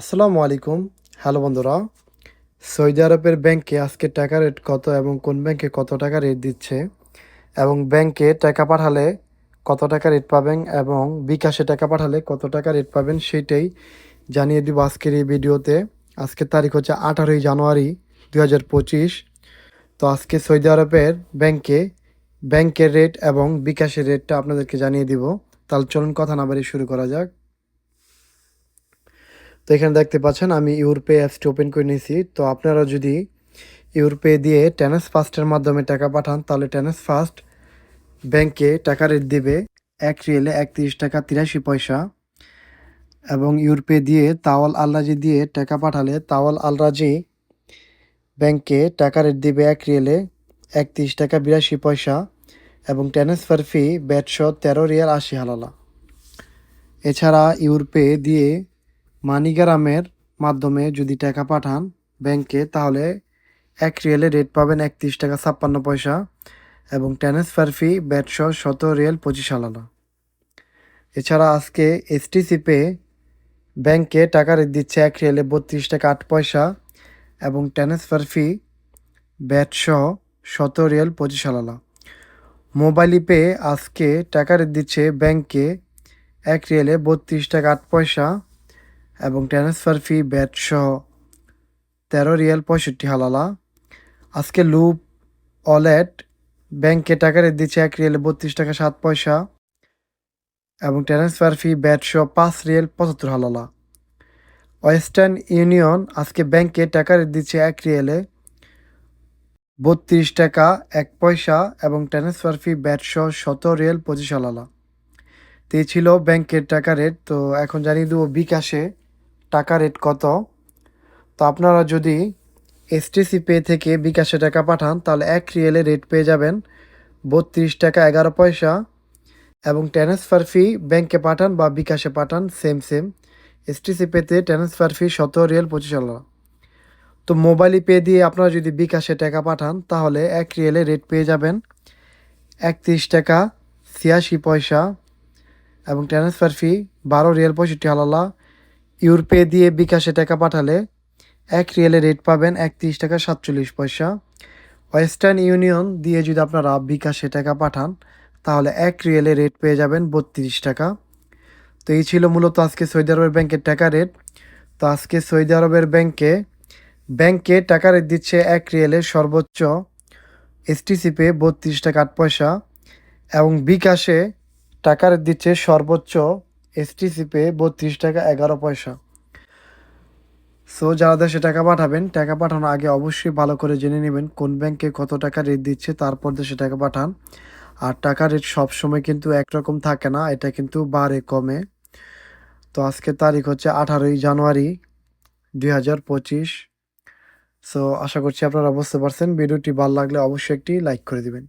আসসালামু আলাইকুম। হ্যালো বন্ধুরা, সৌদি আরবের ব্যাংকে আজকে টাকা রেট কত এবং কোন ব্যাংকে কত টাকা রেট দিচ্ছে? এবং ব্যাংকে টাকা পাঠালে কত টাকা রেট পাবেন এবং বিকাশে টাকা পাঠালে কত টাকা রেট পাবেন সেটাই জানিয়ে দিব আজকের এই ভিডিওতে। আজকের তারিখ হচ্ছে আঠারোই জানুয়ারি দুই হাজার পঁচিশ। তো আজকে সৌদি আরবের ব্যাংকে ব্যাংকের রেট এবং বিকাশের রেটটা আপনাদেরকে জানিয়ে দিব। তাহলে চলুন কথা না বাড়ি শুরু করা যাক। তো এখানে দেখতে পাচ্ছেন, আমি ইউরপে অ্যাপসটি ওপেন করে নিয়েছি। তো আপনারা যদি ইউরপে দিয়ে টেনেস ফাস্টের মাধ্যমে টাকা পাঠান, তাহলে টেনেস ফাস্ট ব্যাংকে টাকা রেট দেবে এক রিয়েলে একত্রিশ টাকা তিরাশি পয়সা। এবং ইউরপে দিয়ে তাওয়াল আলরাজি দিয়ে টাকা পাঠালে তাওয়াল আলরাজি ব্যাংকে টাকা রেট দেবে এক রিয়েলে একত্রিশ টাকা বিরাশি পয়সা এবং ট্রান্সফার ফি ব্যাটশো তেরো রিয়াল আশি হালালা। এছাড়া ইউরপে দিয়ে মানিগ্রামের মাধ্যমে যদি টাকা পাঠান ব্যাংকে, তাহলে এক রিয়েলে রেট পাবেন একত্রিশ টাকা ছাপ্পান্ন পয়সা এবং ট্রান্সফার ফি ব্যাটশো শত রিয়েল পঁচিশ আলাদা এছাড়া আজকে এসটিসি পে ব্যাংকে টাকা রেট দিচ্ছে এক রিয়েলে বত্রিশ টাকা আট পয়সা এবং ট্রান্সফার ফি ব্যাটশো শত রিয়েল পঁচিশ আলাদা মোবাইল পে আজকে টাকা রেট দিচ্ছে ব্যাংকে এক রিয়েলে বত্রিশ টাকা আট পয়সা এবং ট্রান্সফার ফি ব্যাট সহ তেরো রিয়াল পঁয়ষট্টি হালালা। আজকে লুপ অলেট ব্যাংকে টাকা রেট দিচ্ছে এক রিয়েলে বত্রিশ টাকা সাত পয়সা এবং ট্রান্সফার ফি ব্যাট সহ পাঁচ রিয়েল পঁচাত্তর হালালা। ওয়েস্টার্ন ইউনিয়ন আজকে ব্যাংকে টাকা রেট দিচ্ছে এক রিয়েলে বত্রিশ টাকা এক পয়সা এবং ট্রান্সফার ফি ব্যাট সহ শত রিয়েল পঁচিশ হালালা। তো ছিল ব্যাংকের টাকা রেট, তো এখন জানিয়ে দেবো বিকাশে। টাকা রেট কত? তো আপনারা যদি এসটিসি পে থেকে বিকাশে টাকা পাঠান, তাহলে এক রিয়েলে রেট পেয়ে যাবেন বত্রিশ টাকা এগারো পয়সা এবং ট্রান্সফার ফি ব্যাংকে পাঠান বা বিকাশে পাঠান সেম সেম এসটিসি পেতে ট্রান্সফার ফি শত রিয়েল পঁচিশ আল্লাহ তো মোবাইল পে দিয়ে আপনারা যদি বিকাশে টাকা পাঠান, তাহলে এক রিয়েলে রেট পেয়ে যাবেন একত্রিশ টাকা ছিয়াশি পয়সা এবং ট্রান্সফার ফি বারো রিয়েল পঁয়ষট্টি হালালা। ইউরপে দিয়ে বিকাশে টাকা পাঠালে এক রিয়েলে রেট পাবেন একত্রিশ টাকা সাতচল্লিশ পয়সা। ওয়েস্টার্ন ইউনিয়ন দিয়ে যদি আপনারা বিকাশে টাকা পাঠান, তাহলে এক রিয়েলে রেট পেয়ে যাবেন বত্রিশ টাকা। তো এই ছিল মূলত আজকে সৌদি আরবের ব্যাংকের টাকা রেট। তো আজকে সৌদি আরবের ব্যাংকে ব্যাংকে টাকা রেট দিচ্ছে এক রিয়েলে সর্বোচ্চ এসটিসি পে বত্রিশ টাকা আট পয়সা এবং বিকাশে টাকা রেট দিচ্ছে সর্বোচ্চ এসটিসি পে বত্রিশ টাকা এগারো পয়সা। সো যারা দেশে টাকা পাঠাবেন, টাকা পাঠানোর আগে অবশ্যই ভালো করে জেনে নেবেন কোন ব্যাংকে কত টাকা রেট দিচ্ছে, তারপর দেশে টাকা পাঠান। আর টাকা রেট সবসময় কিন্তু একরকম থাকে না, এটা কিন্তু বাড়ে, কমে। তো আজকে তারিখ হচ্ছে আঠারোই জানুয়ারি দুই হাজার পঁচিশ। সো আশা করছি আপনারা বুঝতে পারছেন। ভিডিওটি ভালো লাগলে অবশ্যই একটি লাইক করে দিবেন।